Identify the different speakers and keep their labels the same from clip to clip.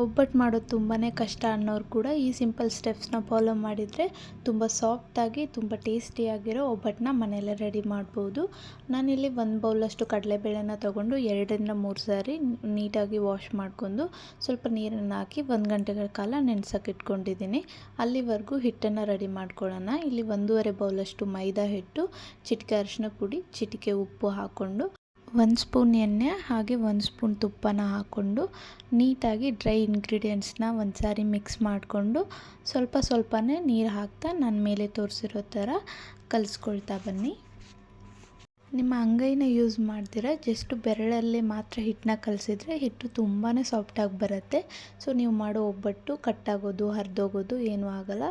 Speaker 1: ಒಬ್ಬಟ್ಟು ಮಾಡೋದು ತುಂಬಾ ಕಷ್ಟ ಅನ್ನೋರು ಕೂಡ ಈ ಸಿಂಪಲ್ ಸ್ಟೆಪ್ಸ್ನ ಫಾಲೋ ಮಾಡಿದರೆ ತುಂಬ ಸಾಫ್ಟಾಗಿ, ತುಂಬ ಟೇಸ್ಟಿಯಾಗಿರೋ ಒಬ್ಬಟ್ಟನ್ನ ಮನೆಯಲ್ಲೇ ರೆಡಿ ಮಾಡ್ಬೋದು. ನಾನಿಲ್ಲಿ ಒಂದು ಬೌಲಷ್ಟು ಕಡಲೆಬೇಳೆನ ತೊಗೊಂಡು ಎರಡರಿಂದ ಮೂರು ಸಾರಿ ನೀಟಾಗಿ ವಾಶ್ ಮಾಡ್ಕೊಂಡು ಸ್ವಲ್ಪ ನೀರನ್ನು ಹಾಕಿ ಒಂದು ಗಂಟೆಗಳ ಕಾಲ ನೆನೆಸೋಕೆ ಇಟ್ಕೊಂಡಿದ್ದೀನಿ. ಅಲ್ಲಿವರೆಗೂ ಹಿಟ್ಟನ್ನು ರೆಡಿ ಮಾಡ್ಕೊಳ್ಳೋಣ. ಇಲ್ಲಿ ಒಂದೂವರೆ ಬೌಲಷ್ಟು ಮೈದಾ ಹಿಟ್ಟು, ಚಿಟಿಕೆ ಅರಿಶಿನ ಪುಡಿ, ಚಿಟಿಕೆ ಉಪ್ಪು ಹಾಕ್ಕೊಂಡು ಒಂದು ಸ್ಪೂನ್ ಎಣ್ಣೆ ಹಾಗೆ ಒಂದು ಸ್ಪೂನ್ ತುಪ್ಪನ ಹಾಕ್ಕೊಂಡು ನೀಟಾಗಿ ಡ್ರೈ ಇಂಗ್ರೀಡಿಯೆಂಟ್ಸ್ನ ಒಂದು ಸಾರಿ ಮಿಕ್ಸ್ ಮಾಡಿಕೊಂಡು ಸ್ವಲ್ಪ ಸ್ವಲ್ಪನೇ ನೀರು ಹಾಕ್ತಾ ನನ್ನ ಮೇಲೆ ತೋರಿಸಿರೋ ಥರ ಕಲಿಸ್ಕೊಳ್ತಾ ಬನ್ನಿ. ನಿಮ್ಮ ಅಂಗೈನ ಯೂಸ್ ಮಾಡ್ತೀರ? ಜಸ್ಟ್ ಬೆರಳಲ್ಲೇ ಮಾತ್ರ ಹಿಟ್ಟನ್ನ ಕಲಸಿದ್ರೆ ಹಿಟ್ಟು ತುಂಬಾ ಸಾಫ್ಟಾಗಿ ಬರುತ್ತೆ. ಸೊ, ನೀವು ಮಾಡೋ ಒಬ್ಬಟ್ಟು ಕಟ್ಟಾಗೋದು ಹರಿದೋಗೋದು ಏನೂ ಆಗಲ್ಲ.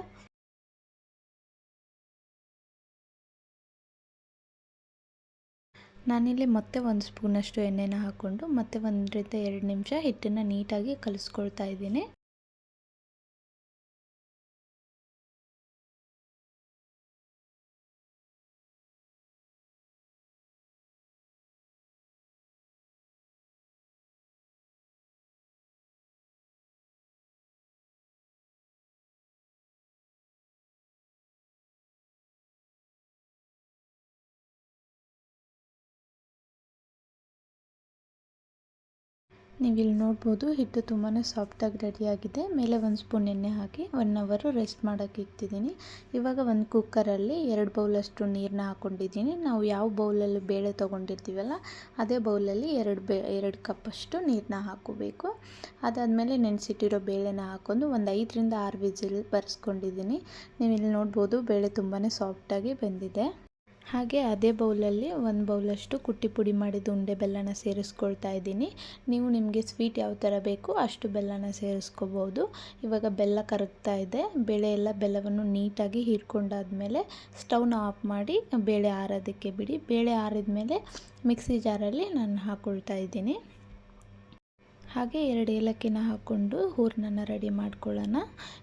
Speaker 1: ನಾನಿಲ್ಲಿ ಮತ್ತೆ ಒಂದು ಸ್ಪೂನಷ್ಟು ಎಣ್ಣೆನ ಹಾಕ್ಕೊಂಡು ಮತ್ತೆ ಒಂದರಿಂದ ಎರಡು ನಿಮಿಷ ಹಿಟ್ಟನ್ನು ನೀಟಾಗಿ ಕಲಿಸ್ಕೊಳ್ತಾ ಇದ್ದೀನಿ. ನೀವಿಲ್ಲಿ ನೋಡ್ಬೋದು, ಹಿಟ್ಟು ತುಂಬಾ ಸಾಫ್ಟಾಗಿ ರೆಡಿಯಾಗಿದೆ ಮೇಲೆ ಒಂದು ಸ್ಪೂನ್ ಎಣ್ಣೆ ಹಾಕಿ ಒನ್ ಅವರು ರೆಸ್ಟ್ ಮಾಡೋಕ್ಕೆ ಇಕ್ತಿದ್ದೀನಿ ಇವಾಗ ಒಂದು ಕುಕ್ಕರಲ್ಲಿ ಎರಡು ಬೌಲಷ್ಟು ನೀರನ್ನ ಹಾಕ್ಕೊಂಡಿದ್ದೀನಿ ನಾವು ಯಾವ ಬೌಲಲ್ಲಿ ಬೇಳೆ ತೊಗೊಂಡಿರ್ತೀವಲ್ಲ, ಅದೇ ಬೌಲಲ್ಲಿ ಎರಡು ಬೇ, ಎರಡು ಕಪ್ಪಷ್ಟು ನೀರನ್ನ ಹಾಕೋಬೇಕು. ಅದಾದಮೇಲೆ ನೆನೆಸಿಟ್ಟಿರೋ ಬೇಳೆನ ಹಾಕೊಂಡು ಒಂದು ಐದರಿಂದ ಆರು ವಿಜಿಲ್ ಬರೆಸ್ಕೊಂಡಿದ್ದೀನಿ. ನೀವು ಇಲ್ಲಿ ನೋಡ್ಬೋದು, ಬೇಳೆ ತುಂಬಾ ಸಾಫ್ಟಾಗಿ ಬೆಂದಿದೆ. ಹಾಗೆ ಅದೇ ಬೌಲಲ್ಲಿ ಒಂದು ಬೌಲಷ್ಟು ಕುಟ್ಟಿ ಪುಡಿ ಮಾಡಿದ ಉಂಡೆ ಬೆಲ್ಲನ ಸೇರಿಸ್ಕೊಳ್ತಾ ಇದ್ದೀನಿ. ನೀವು ನಿಮಗೆ ಸ್ವೀಟ್ ಯಾವ ಥರ ಬೇಕು ಅಷ್ಟು ಬೆಲ್ಲನ ಸೇರಿಸ್ಕೋಬೋದು. ಇವಾಗ ಬೆಲ್ಲ ಕರಗ್ತಾ ಇದೆ. ಬೇಳೆ ಎಲ್ಲ ಬೆಲ್ಲವನ್ನು ನೀಟಾಗಿ ಹೀರ್ಕೊಂಡಾದ್ಮೇಲೆ ಸ್ಟವ್ನ ಆಫ್ ಮಾಡಿ ಬೇಳೆ ಆರೋದಕ್ಕೆ ಬಿಡಿ. ಬೇಳೆ ಆರಿದ ಮೇಲೆ ಮಿಕ್ಸಿ ಜಾರಲ್ಲಿ ನಾನು ಹಾಕ್ಕೊಳ್ತಾ ಇದ್ದೀನಿ. ಹಾಗೆ ಎರಡು ಏಲಕ್ಕಿನ ಹಾಕ್ಕೊಂಡು ಹೂರ್ಣನ ರೆಡಿ ಮಾಡ್ಕೊಳ್ಳೋಣ.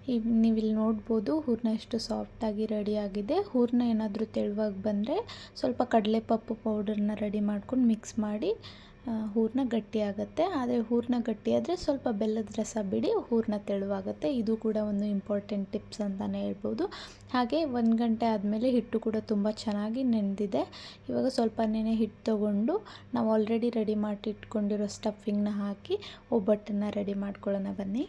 Speaker 1: ನೀವು ನೀವಿಲ್ಲಿ ನೋಡ್ಬೋದು ಹೂರ್ಣ ಎಷ್ಟು ಸಾಫ್ಟಾಗಿ ರೆಡಿ ಆಗಿದೆ. ಹೂರ್ಣ ಏನಾದರೂ ತೆಳುವಾಗಿ ಬಂದರೆ ಸ್ವಲ್ಪ ಕಡಲೆಪಪ್ಪು ಪೌಡರ್ನ ರೆಡಿ ಮಾಡ್ಕೊಂಡು ಮಿಕ್ಸ್ ಮಾಡಿ ಹೂರಣ ಗಟ್ಟಿಯಾಗುತ್ತೆ ಆದರೆ ಹೂರಣ ಗಟ್ಟಿಯಾದರೆ ಸ್ವಲ್ಪ ಬೆಲ್ಲದ ರಸ ಬಿಡಿ, ಹೂರಣ ತೆಳುವಾಗುತ್ತೆ. ಇದು ಕೂಡ ಒಂದು ಇಂಪಾರ್ಟೆಂಟ್ ಟಿಪ್ಸ್ ಅಂತಲೇ ಹೇಳ್ಬೋದು. ಹಾಗೆ ಒಂದು ಗಂಟೆ ಆದಮೇಲೆ ಹಿಟ್ಟು ಕೂಡ ತುಂಬ ಚೆನ್ನಾಗಿ ನೆನೆದಿದೆ ಇವಾಗ ಸ್ವಲ್ಪ ನೆನೆ ಹಿಟ್ಟು ತೊಗೊಂಡು ನಾವು ಆಲ್ರೆಡಿ ರೆಡಿ ಮಾಡಿ ಇಟ್ಕೊಂಡಿರೋ ಸ್ಟಫಿಂಗ್ನ ಹಾಕಿ ಒಬ್ಬಟ್ಟನ್ನು ರೆಡಿ ಮಾಡ್ಕೊಳ್ಳೋಣ ಬನ್ನಿ.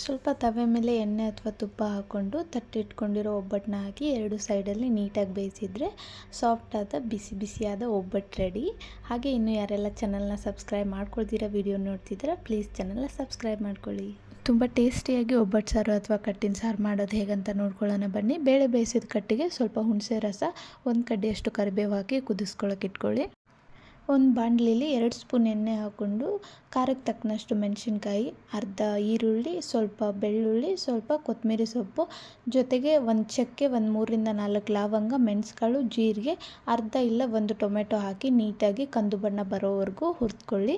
Speaker 1: ಸ್ವಲ್ಪ ತವೆ ಮೇಲೆ ಎಣ್ಣೆ ಅಥವಾ ತುಪ್ಪ ಹಾಕ್ಕೊಂಡು ತಟ್ಟಿಟ್ಕೊಂಡಿರೋ ಒಬ್ಬಟ್ಟನ್ನ ಹಾಕಿ ಎರಡು ಸೈಡಲ್ಲಿ ನೀಟಾಗಿ ಬೇಯಿಸಿದರೆ ಸಾಫ್ಟಾದ ಬಿಸಿ ಬಿಸಿಯಾದ ಒಬ್ಬಟ್ಟು ರೆಡಿ. ಹಾಗೆ ಇನ್ನು ಯಾರೆಲ್ಲ ಚಾನಲ್ನ ಸಬ್ಸ್ಕ್ರೈಬ್ ಮಾಡ್ಕೊಳ್ತೀರಾ ವಿಡಿಯೋ ನೋಡ್ತಿದ್ದೀರಾ, ಪ್ಲೀಸ್ ಚಾನಲ್ನ ಸಬ್ಸ್ಕ್ರೈಬ್ ಮಾಡ್ಕೊಳ್ಳಿ. ತುಂಬ ಟೇಸ್ಟಿಯಾಗಿ ಒಬ್ಬಟ್ಟು ಸಾರು ಅಥವಾ ಕಟ್ಟಿನ ಸಾರು ಮಾಡೋದು ಹೇಗಂತ ನೋಡ್ಕೊಳ್ಳೋಣ ಬನ್ನಿ. ಬೇಳೆ ಬೇಯಿಸಿದ ಕಟ್ಟಿಗೆ ಸ್ವಲ್ಪ ಹುಣಸೆ ರಸ, ಒಂದು ಕಡ್ಡಿಯಷ್ಟು ಕರಿಬೇವು ಹಾಕಿ ಕುದಿಸ್ಕೊಳ್ಳೋಕೆ ಇಟ್ಕೊಳ್ಳಿ. ಒಂದು ಬಾಣಲಿಲಿ ಎರಡು ಸ್ಪೂನ್ ಎಣ್ಣೆ ಹಾಕ್ಕೊಂಡು ಖಾರಕ್ಕೆ ತಕ್ಕನಷ್ಟು ಮೆಣಸಿನ್ಕಾಯಿ, ಅರ್ಧ ಈರುಳ್ಳಿ, ಸ್ವಲ್ಪ ಬೆಳ್ಳುಳ್ಳಿ, ಸ್ವಲ್ಪ ಕೊತ್ತಂಬರಿ ಸೊಪ್ಪು, ಜೊತೆಗೆ ಒಂದು ಚಕ್ಕೆ, ಒಂದು ಮೂರರಿಂದ ನಾಲ್ಕು ಲವಂಗ, ಮೆಣಸುಕಾಳು, ಜೀರಿಗೆ, ಅರ್ಧ ಇಲ್ಲ ಒಂದು ಟೊಮೆಟೊ ಹಾಕಿ ನೀಟಾಗಿ ಕಂದು ಬಣ್ಣ ಬರೋವರೆಗೂ ಹುರಿದ್ಕೊಳ್ಳಿ.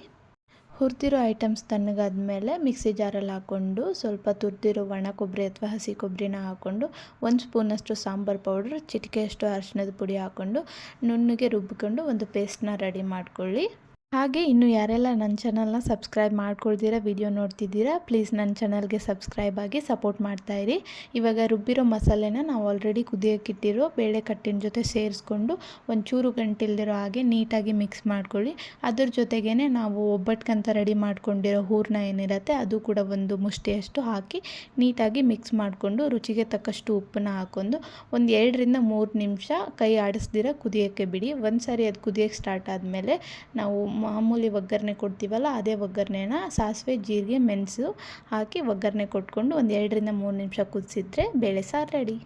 Speaker 1: ಹುರಿದಿರೋ ಐಟಮ್ಸ್ ತಣ್ಣಗಾದ್ಮೇಲೆ ಮಿಕ್ಸಿ ಜಾರಲ್ಲಿ ಹಾಕ್ಕೊಂಡು ಸ್ವಲ್ಪ ತುರಿದಿರೋ ಒಣ ಕೊಬ್ಬರಿ ಅಥವಾ ಹಸಿ ಕೊಬ್ಬರಿನ ಹಾಕ್ಕೊಂಡು ಒಂದು ಸ್ಪೂನಷ್ಟು ಸಾಂಬಾರು ಪೌಡ್ರ್, ಚಿಟಿಕೆಯಷ್ಟು ಅರಿಶಿಣದ ಪುಡಿ ಹಾಕ್ಕೊಂಡು ನುಣ್ಣಗೆ ರುಬ್ಬಿಕೊಂಡು ಒಂದು ಪೇಸ್ಟ್ನ ರೆಡಿ ಮಾಡ್ಕೊಳ್ಳಿ. ಹಾಗೆ ಇನ್ನು ಯಾರೆಲ್ಲ ನನ್ನ ಚಾನಲ್ನ ಸಬ್ಸ್ಕ್ರೈಬ್ ಮಾಡ್ಕೊಳ್ತೀರಾ ವಿಡಿಯೋ ನೋಡ್ತಿದ್ದೀರಾ, ಪ್ಲೀಸ್ ನನ್ನ ಚಾನಲ್ಗೆ ಸಬ್ಸ್ಕ್ರೈಬ್ ಆಗಿ ಸಪೋರ್ಟ್ ಮಾಡ್ತಾಯಿರಿ ಇವಾಗ ರುಬ್ಬಿರೋ ಮಸಾಲೆನ ನಾವು ಆಲ್ರೆಡಿ ಕುದಿಯೋಕ್ಕಿಟ್ಟಿರೋ ಬೇಳೆ ಕಟ್ಟಿನ ಜೊತೆ ಸೇರಿಸ್ಕೊಂಡು ಒಂಚೂರು ಗಂಟಿಲ್ದಿರೋ ಹಾಗೆ ನೀಟಾಗಿ ಮಿಕ್ಸ್ ಮಾಡ್ಕೊಳ್ಳಿ. ಅದ್ರ ಜೊತೆಗೇ ನಾವು ಒಬ್ಬಟ್ಕಂತ ರೆಡಿ ಮಾಡ್ಕೊಂಡಿರೋ ಹೂರಣ ಏನಿರುತ್ತೆ ಅದು ಕೂಡ ಒಂದು ಮುಷ್ಟಿಯಷ್ಟು ಹಾಕಿ ನೀಟಾಗಿ ಮಿಕ್ಸ್ ಮಾಡಿಕೊಂಡು ರುಚಿಗೆ ತಕ್ಕಷ್ಟು ಉಪ್ಪನ್ನ ಹಾಕ್ಕೊಂಡು ಒಂದು ಎರಡರಿಂದ ಮೂರು ನಿಮಿಷ ಕೈ ಆಡಿಸ್ದಿರ ಕುದಿಯೋಕ್ಕೆ ಬಿಡಿ. ಒಂದು ಸಾರಿ ಅದು ಕುದಿಯೋಕ್ಕೆ ಸ್ಟಾರ್ಟ್ ಆದಮೇಲೆ ನಾವು ಮಾಮೂಲಿ ಒಗ್ಗರಣೆ ಕೊಡ್ತೀವಲ್ಲ, ಅದೇ ಒಗ್ಗರಣೆನ ಸಾಸಿವೆ, ಜೀರಿಗೆ, ಮೆಣಸು ಹಾಕಿ ಒಗ್ಗರಣೆ ಕೊಟ್ಕೊಂಡು ಒಂದು ಎರಡರಿಂದ ಮೂರು ನಿಮಿಷ ಕುದಿಸಿದ್ರೆ ಬೇಳೆ ಸಾರು ರೆಡಿ